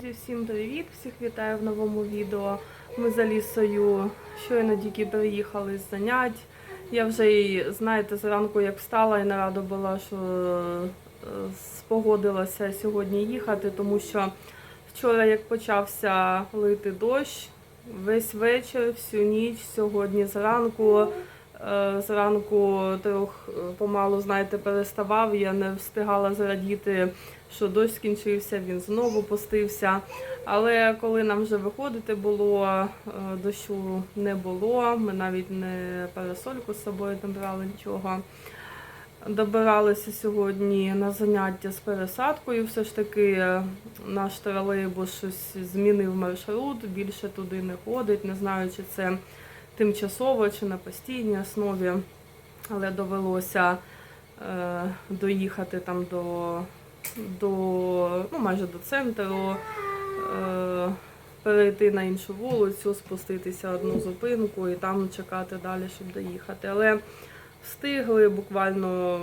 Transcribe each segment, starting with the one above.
Друзі, всім привіт! Всіх вітаю в новому відео. Ми з Алісою щойно тільки приїхали з занять. Я вже знаєте, зранку як встала і не рада була, що е, спогодилася сьогодні їхати, тому що вчора, як почався лити дощ, весь вечір, всю ніч, сьогодні зранку. Е, Зранку трох е, помалу, знаєте, переставав. Я не встигала зрадіти що дощ скінчився, він знову пустився. Але коли нам вже виходити було, е, дощу не було. Ми навіть не парасольку з собою не брали нічого. Добиралися сьогодні на заняття з пересадкою. Все ж таки наш тролейбус щось змінив маршрут, більше туди не ходить. Не знаю, чи це тимчасово, чи на постійній основі. Але довелося е, доїхати там до до ну, майже до центру, е, перейти на іншу вулицю, спуститися одну зупинку і там чекати далі, щоб доїхати. Але встигли буквально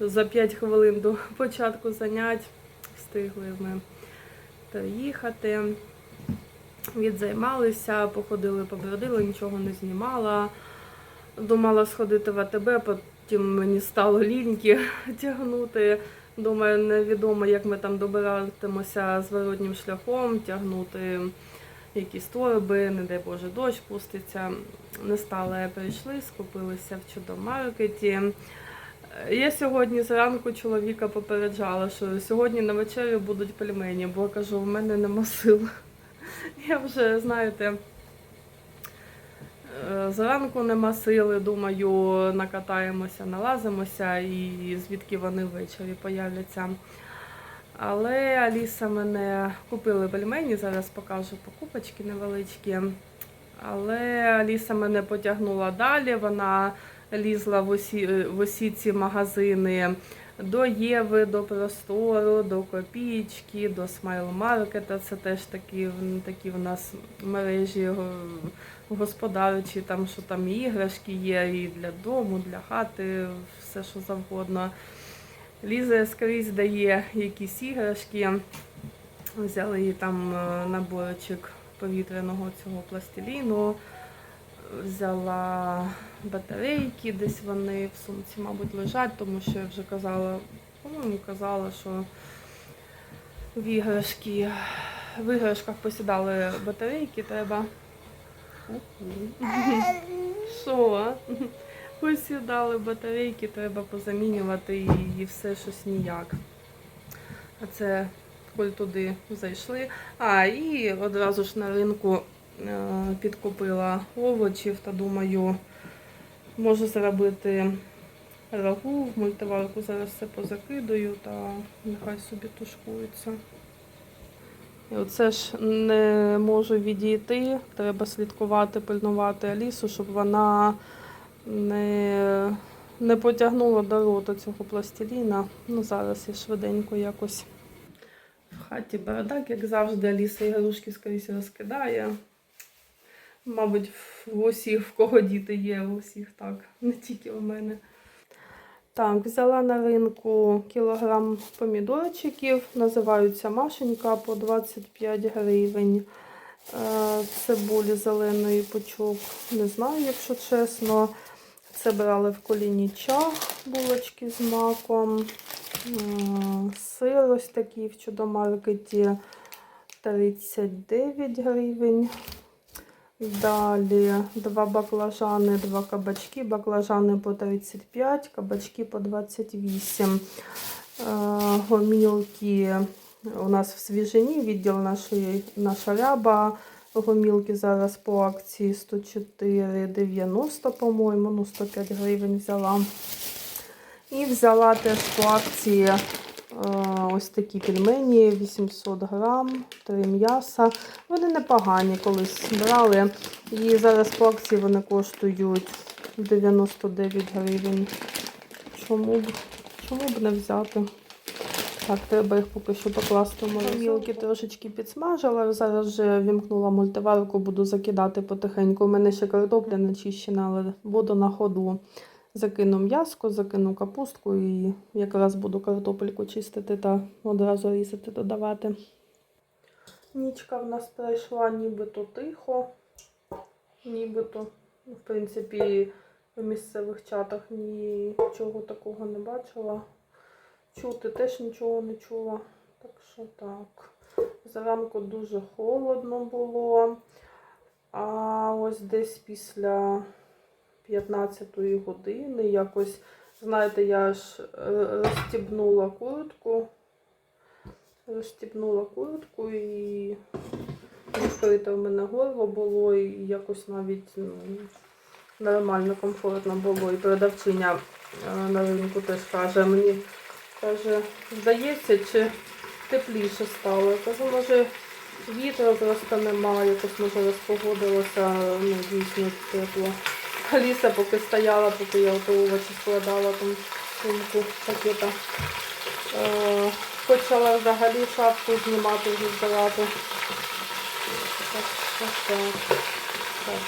за 5 хвилин до початку занять, встигли ми доїхати. Відзаймалися, походили, побродили, нічого не знімала. Думала сходити в АТБ, потім мені стало ліньки тягнути. Думаю, невідомо, як ми там добиратимося зворотнім шляхом, тягнути якісь торби, не дай Боже, дощ пуститься. Не стала, прийшли, скупилися в чудомаркеті. Я сьогодні зранку чоловіка попереджала, що сьогодні на вечерю будуть пельмені, бо кажу, в мене нема сил. Я вже, знаєте, Е, Зранку нема сили, думаю, накатаємося, налазимося і звідки вони ввечері появляться. Але Аліса мене купили пельмені, зараз покажу покупочки невеличкі. Але Аліса мене потягнула далі. Вона лізла в усі, в усі ці магазини до Єви, до Простору, до Копійки, до Смайл Маркета. Це теж такі, такі в нас мережі господарчі, там що там іграшки є, і для дому, для хати, все що завгодно. Ліза скрізь дає якісь іграшки. Взяли їй там е, наборчик повітряного цього пластиліну, взяла батарейки, десь вони в сумці, мабуть, лежать, тому що я вже казала, по-моєму, казала, що в іграшки, в іграшках посідали батарейки, треба. Що? Посідали батарейки, треба позамінювати і, все щось ніяк. А це коль туди зайшли. А, і одразу ж на ринку підкупила овочів та думаю, можу зробити рагу в мультиварку. Зараз все позакидаю та нехай собі тушкується. І оце ж не можу відійти. Треба слідкувати, пильнувати Алісу, щоб вона не, не потягнула до рота цього пластиліна. Ну, зараз я швиденько якось. В хаті бардак, як завжди, Аліса ігрушки скрізь розкидає. Мабуть, в усіх, в кого діти є, у всіх так, не тільки у мене. Так, взяла на ринку кілограм помідорчиків, називаються Машенька по 25 гривень. Е, Цибулі зеленої пучок, не знаю, якщо чесно. Це брали в колінічах булочки з маком. Е, Сир ось такий в чудомаркеті 39 гривень. Далі два баклажани, два кабачки. Баклажани по 35, кабачки по 28. Е, Гомілки у нас в свіжині, відділ нашої, наша ряба. Гомілки зараз по акції 104,90, по-моєму, ну 105 гривень взяла. І взяла теж по акції ось такі пельмені, 800 грам, 3 м'яса. Вони непогані колись брали. І зараз по акції вони коштують 99 гривень. Чому б, чому б не взяти? Так, треба їх поки що покласти в морозилки. Трошечки підсмажила. Зараз вже вімкнула мультиварку, буду закидати потихеньку. У мене ще картопля начищена, але буду на ходу. Закину м'яско, закину капустку і якраз буду картопельку чистити та одразу різати, додавати. Нічка в нас пройшла нібито тихо, нібито, в принципі, в місцевих чатах нічого такого не бачила. Чути теж нічого не чула. Так що так. Зранку дуже холодно було. А ось десь після 15-ї години якось, знаєте, я ж е, розстібнула куртку. Розстібнула куртку і відкрите в мене горло було, і якось навіть ну, нормально, комфортно було. І продавчиня е, на ринку теж каже, мені каже, здається, чи тепліше стало. Я кажу, може вітру просто немає, якось може розпогодилося, ну дійсно тепло. Аліса поки стояла, поки я ото овочі складала там сумку пакета. Е, почала взагалі шапку знімати, вже збирати. Так, так, так. так.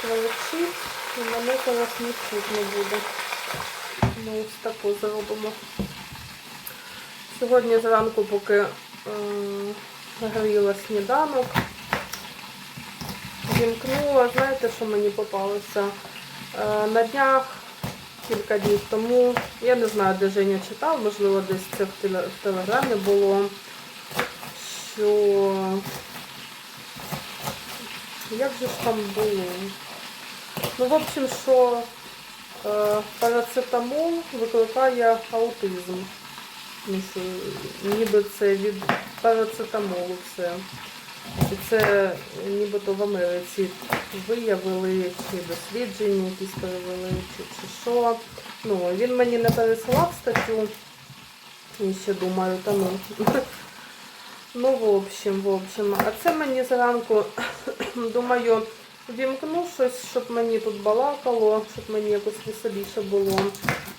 Швидшить, і мене зараз не чутно буде. Ми ось таку зробимо. Сьогодні зранку, поки е, гріла сніданок, вімкнула, знаєте, що мені попалося? Е, на днях, кілька днів тому, я не знаю, де Женя читав, можливо, десь це в, телеграмі було, що як же ж там було? Ну, в общем, що е, парацетамол викликає аутизм. Ну, ніби це від парацетамолу все. І це нібито в Америці виявили, чи дослідження якісь перевели, чи, чи що. Ну, він мені не пересилав статтю. І ще думаю, та ну. Ну, в общем, в общем. А це мені зранку, думаю, вімкну щось, щоб мені тут балакало, щоб мені якось веселіше було.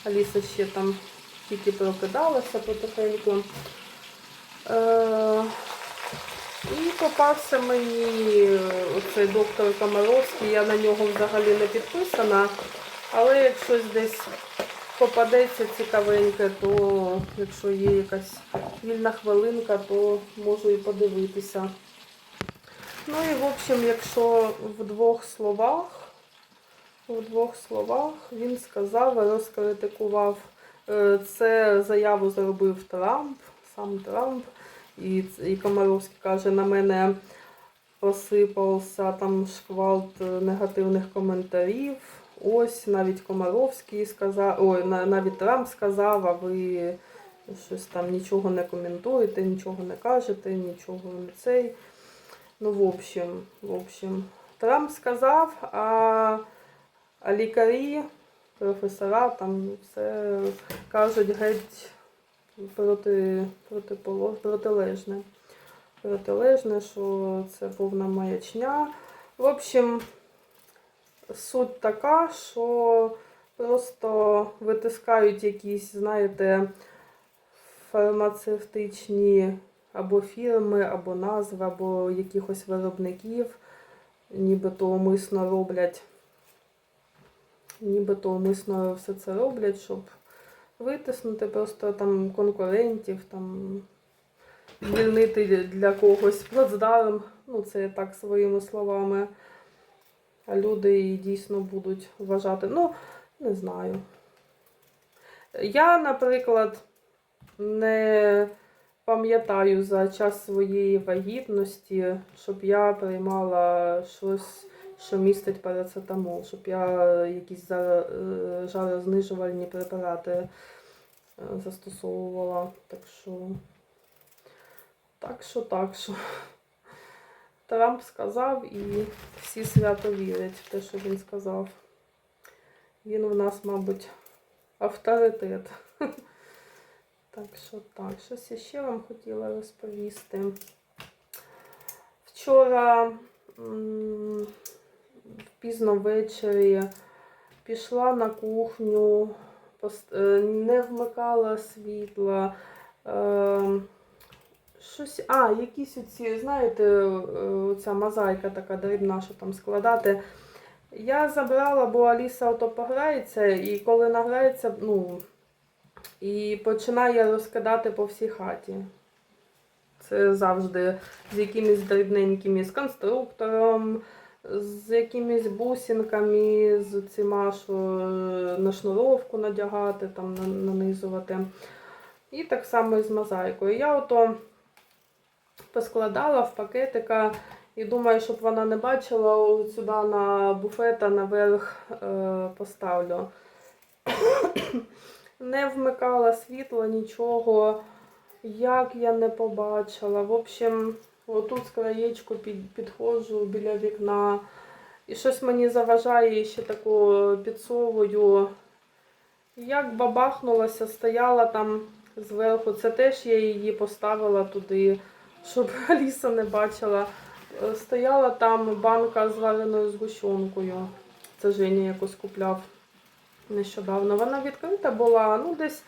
Аліса ще там тільки прокидалася потихеньку. Е- і попався мені оцей доктор Комаровський, я на нього взагалі не підписана, але як щось десь попадеться цікавеньке, то якщо є якась вільна хвилинка, то можу і подивитися. Ну і в общем, якщо в двох словах, в двох словах він сказав, розкритикував, е, це заяву зробив Трамп, сам Трамп. І, і Комаровський каже, на мене посипався там шквалт негативних коментарів. Ось навіть Комаровський сказав, ой, навіть Трамп сказав, а ви щось там нічого не коментуєте, нічого не кажете, нічого не цей. Ну, в общем, в общем, Трамп сказав, а, а лікарі, професора там все кажуть геть проти, протиполо- протилежне. Протилежне, що це повна маячня. В общем, суть така, що просто витискають якісь, знаєте, фармацевтичні або фірми, або назви, або якихось виробників, нібито умисно роблять, нібито умисно все це роблять, щоб витиснути просто там конкурентів, там звільнити для когось плацдарм, ну це я так своїми словами. А люди і дійсно будуть вважати. Ну, не знаю. Я, наприклад, не пам'ятаю за час своєї вагітності, щоб я приймала щось, що містить парацетамол, щоб я якісь е, жарознижувальні препарати е, застосовувала. Так що, так що, так що. Трамп сказав і всі свято вірять в те, що він сказав. Він у нас, мабуть, авторитет. Так що так, щось я ще вам хотіла розповісти. Вчора пізно ввечері пішла на кухню, е, не вмикала світла. е, Щось, а, якісь оці, знаєте, е, ця мозаїка така дрібна, що там складати. Я забрала, бо Аліса ото пограється, і коли награється, ну, і починає розкидати по всій хаті. Це завжди з якимись дрібненькими, з конструктором, з якимись бусинками, з цими, що е, на шнуровку надягати, там нанизувати. І так само і з мозаїкою. Я ото поскладала в пакетика і думаю, щоб вона не бачила, сюди на буфета наверх е, поставлю. Не вмикала світло, нічого. Як я не побачила. В общем, отут з краєчку під, підходжу біля вікна. І щось мені заважає, ще таку підсовую. Як бабахнулася, стояла там зверху. Це теж я її поставила туди, щоб Аліса не бачила. Стояла там банка з вареною згущенкою. Це Женя якось купляв нещодавно. Вона відкрита була, ну десь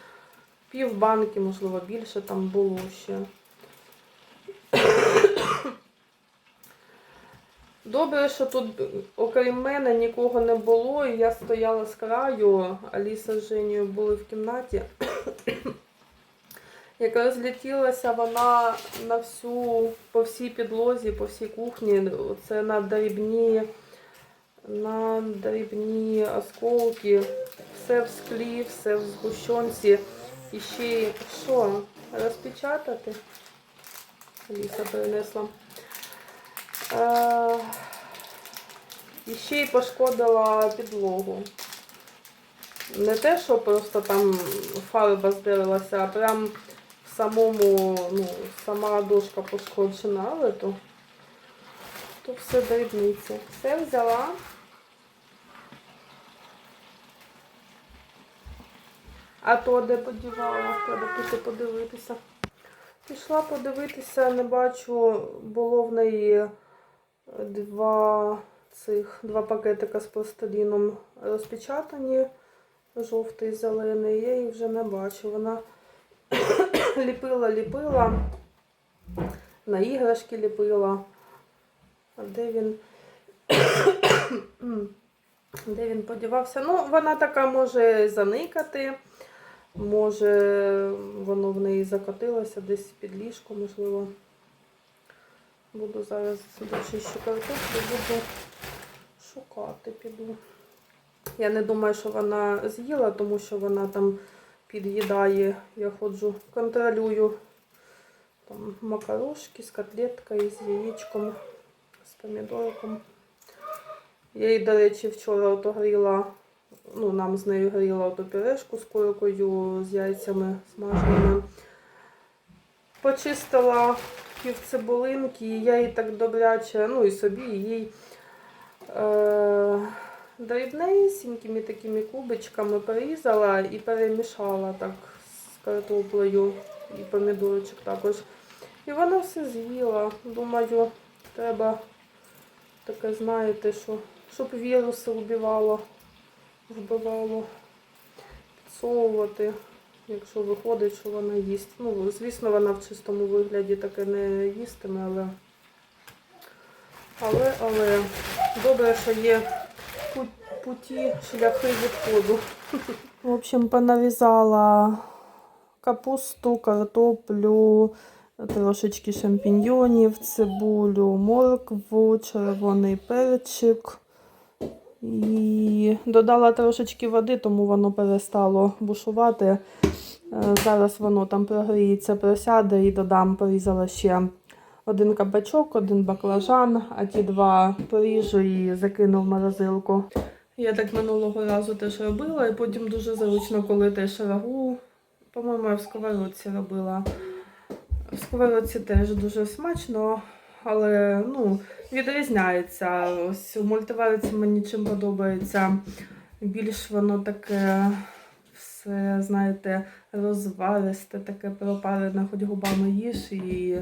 пів банки, можливо, більше там було ще. Добре, що тут, окрім мене, нікого не було, і я стояла з краю, Аліса з Женєю були в кімнаті. Як розлетілася вона на всю, по всій підлозі, по всій кухні, це на дрібні, на дрібні осколки, все в склі, все в згущенці. І ще що, розпечатати? Аліса перенесла. Е, і ще й пошкодила підлогу. Не те, що просто там фарба здерлася, а прям в самому, ну, сама дошка пошкоджена, але то, то все дрібниці. Все взяла. А то де подівала, треба піти подивитися. Пішла подивитися, не бачу, було в неї два цих два пакетика з пластиліном розпечатані, жовтий і зелений. Я їх вже не бачу. Вона ліпила, ліпила, на іграшки ліпила. А де він? де він подівався? Ну, вона така може заникати. Може, воно в неї закотилося десь під ліжко, можливо. Буду зараз дочищу картоплю, буду шукати, піду. Я не думаю, що вона з'їла, тому що вона там під'їдає. Я ходжу, контролюю там макарошки з котлеткою, з яєчком, з помідорком. Я їй, до речі, вчора ото гріла ну, нам з нею гріла оту пюрешку з куркою, з яйцями смаженими. Почистила цибулинки, і я їй так добряче, ну і собі, їй е, дрібнесенькими такими кубичками порізала і перемішала так з картоплею і помідорчик також. І вона все з'їла. Думаю, треба таке, знаєте, що, щоб віруси вбивало вбивало підсовувати, якщо виходить, що вона їсть. Ну, звісно, вона в чистому вигляді таке не їстиме, але, але, але добре, що є пу- путі, шляхи відходу. В общем, понарізала капусту, картоплю, трошечки шампіньйонів, цибулю, моркву, червоний перчик. І додала трошечки води, тому воно перестало бушувати. Е, Зараз воно там прогріється, просяде і додам, порізала ще один кабачок, один баклажан, а ті два поріжу і закину в морозилку. Я так минулого разу теж робила, і потім дуже зручно, коли теж рагу, по-моєму, я в сковородці робила. В сковородці теж дуже смачно, але ну, відрізняється. Ось у мультивариці мені чим подобається. Більш воно таке все, знаєте, розваристе, таке пропарене, хоч губами їж, і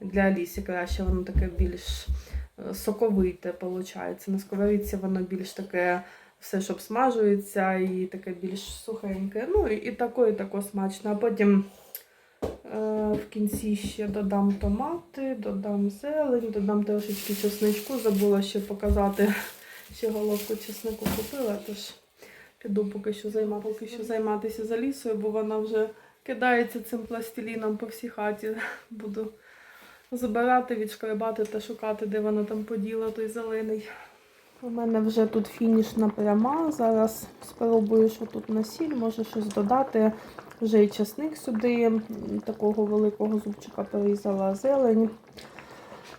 для Алісі краще воно таке більш е, соковите виходить. На сковорідці воно більш таке все, щоб смажується, і таке більш сухеньке. Ну і, тако, і тако смачно. А потім В кінці ще додам томати, додам зелень, додам трошечки чесничку. Забула ще показати, ще головку чеснику купила, тож піду поки що, займа, поки що займатися за лісою, бо вона вже кидається цим пластиліном по всій хаті. Буду збирати, відшкребати та шукати, де вона там поділа, той зелений. У мене вже тут фінішна пряма. Зараз спробую, що тут на сіль, може щось додати. Вже і часник сюди, такого великого зубчика порізала зелень.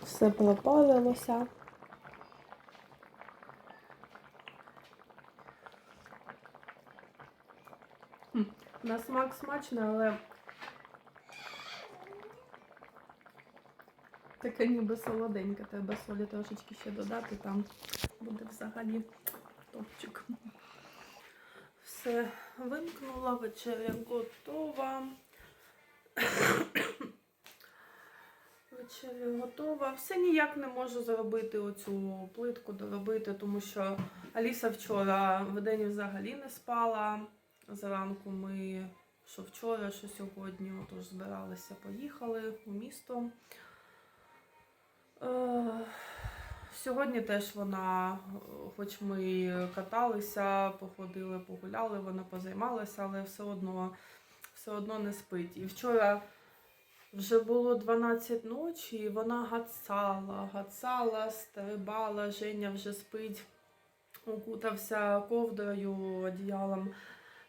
Все пропалилося. На смак смачно, але таке ніби солоденьке. Треба солі трошечки ще додати, там буде взагалі топчик. Все вимкнула, вечеря готова. Вечеря готова. Все ніяк не можу зробити оцю плитку доробити, тому що Аліса вчора вдень взагалі не спала. Зранку ми що вчора, що сьогодні, отож збиралися, поїхали у місто. Сьогодні теж вона, хоч ми каталися, походили, погуляли, вона позаймалася, але все одно, все одно не спить. І вчора вже було 12 ночі, і вона гацала, гацала, стрибала, Женя вже спить, укутався ковдрою, одіялом.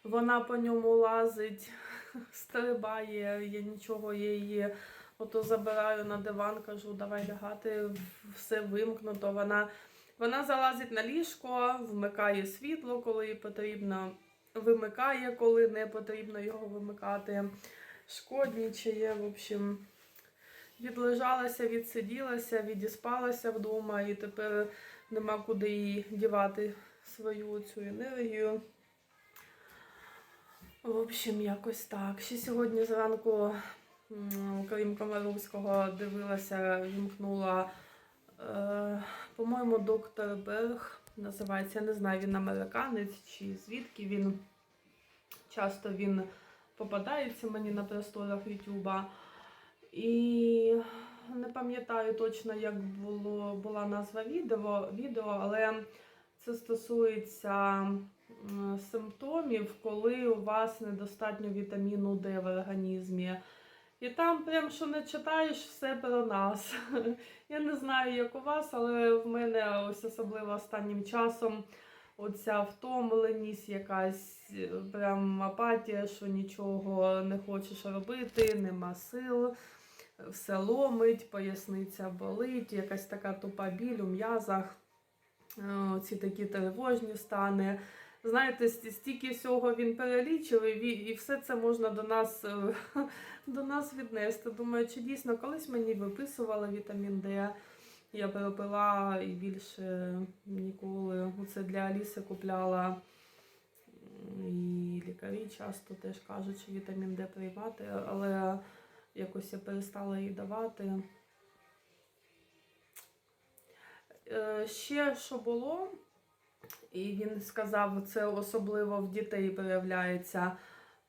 Вона по ньому лазить, стрибає, я нічого її ото забираю на диван, кажу, давай лягати, все вимкнуто. Вона, вона залазить на ліжко, вмикає світло, коли їй потрібно, вимикає, коли не потрібно його вимикати. Шкоднічає, в общем, відлежалася, відсиділася, відіспалася вдома і тепер нема куди їй дівати свою цю енергію. В общем, якось так. Ще сьогодні зранку, крім Комаровського, дивилася, вімкнула, е, по-моєму, доктор Берг називається. Я не знаю, він американець чи звідки він. Часто він попадається мені на просторах Ютуба. І не пам'ятаю точно, як було, була назва відео, відео, але це стосується симптомів, коли у вас недостатньо вітаміну Д в організмі. І там прям що не читаєш все про нас. Я не знаю, як у вас, але в мене ось особливо останнім часом оця втомленість, якась прям апатія, що нічого не хочеш робити, нема сил, все ломить, поясниця болить, якась така тупа біль у м'язах, е, ці такі тривожні стани. Знаєте, стільки всього він перелічив, і і все це можна до нас, е, до нас віднести. Думаю, чи дійсно колись мені виписували вітамін Д. Я перепила і більше ніколи. Оце для Аліси купляла. І лікарі часто теж кажуть, що вітамін Д приймати, але якось я перестала її давати. Е, Ще що було, і він сказав, це особливо в дітей проявляється.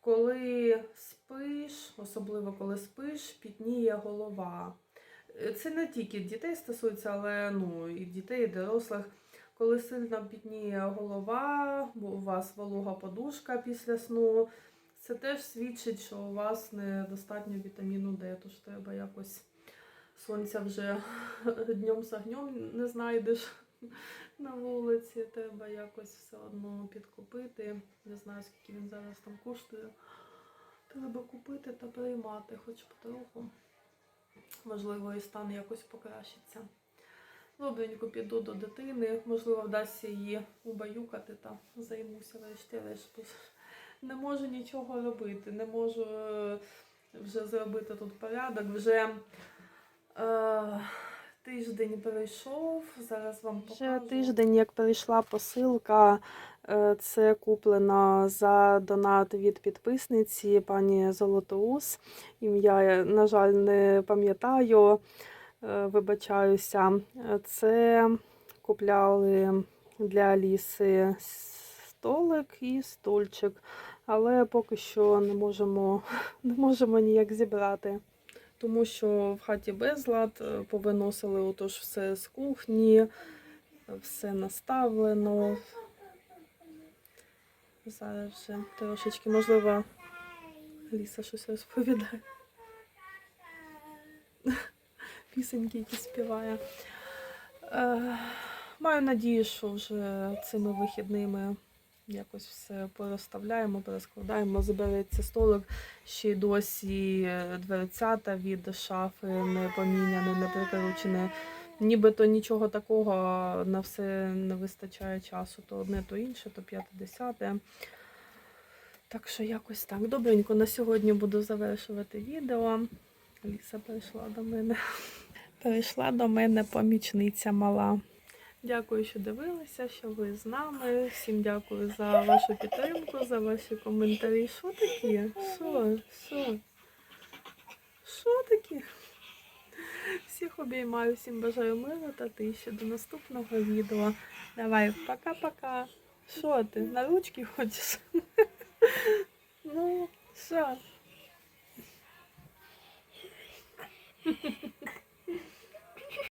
Коли спиш, особливо коли спиш, пітніє голова. Це не тільки дітей стосується, але ну, і дітей, і дорослих. Коли сильно пітніє голова, бо у вас волога подушка після сну, це теж свідчить, що у вас недостатньо вітаміну Д, тож треба якось сонця вже днем з огнем не знайдеш на вулиці. Треба якось все одно підкупити. Не знаю, скільки він зараз там коштує. Треба купити та приймати, хоч потроху. Можливо, і стан якось покращиться. Добренько піду до дитини, можливо, вдасться її убаюкати та займуся врешті-решт. Не можу нічого робити, не можу е, вже зробити тут порядок. Вже е, тиждень пройшов. Зараз вам покажу. Вже тиждень, як прийшла посилка. Е, Це куплено за донат від підписниці пані Золотоус. Ім'я, на жаль, не пам'ятаю. Е, Вибачаюся. Е, Це купляли для Аліси столик і стульчик, але поки що не можемо, не можемо ніяк зібрати. Тому що в хаті безлад е, повиносили отож все з кухні, все наставлено. Зараз вже трошечки, можливо, Ліса щось розповідає. пісеньки, які співає. Е, маю надію, що вже цими вихідними якось все порозставляємо, перескладаємо. Забереться столик, ще й досі дверцята від шафи не поміняні, не прикручені. Нібито нічого такого, на все не вистачає часу. То одне, то інше, то п'яте, десяте. Так що якось так. Добренько, на сьогодні буду завершувати відео. Ліса прийшла до мене. Прийшла до мене помічниця мала. Дякую, що дивилися, що ви з нами. Всім дякую за вашу підтримку, за ваші коментарі. Що такі? Що? Що? Що такі? Всіх обіймаю, всім бажаю миру та тиші. До наступного відео. Давай, пока-пока. Що ти? На ручки хочеш? Ну, що?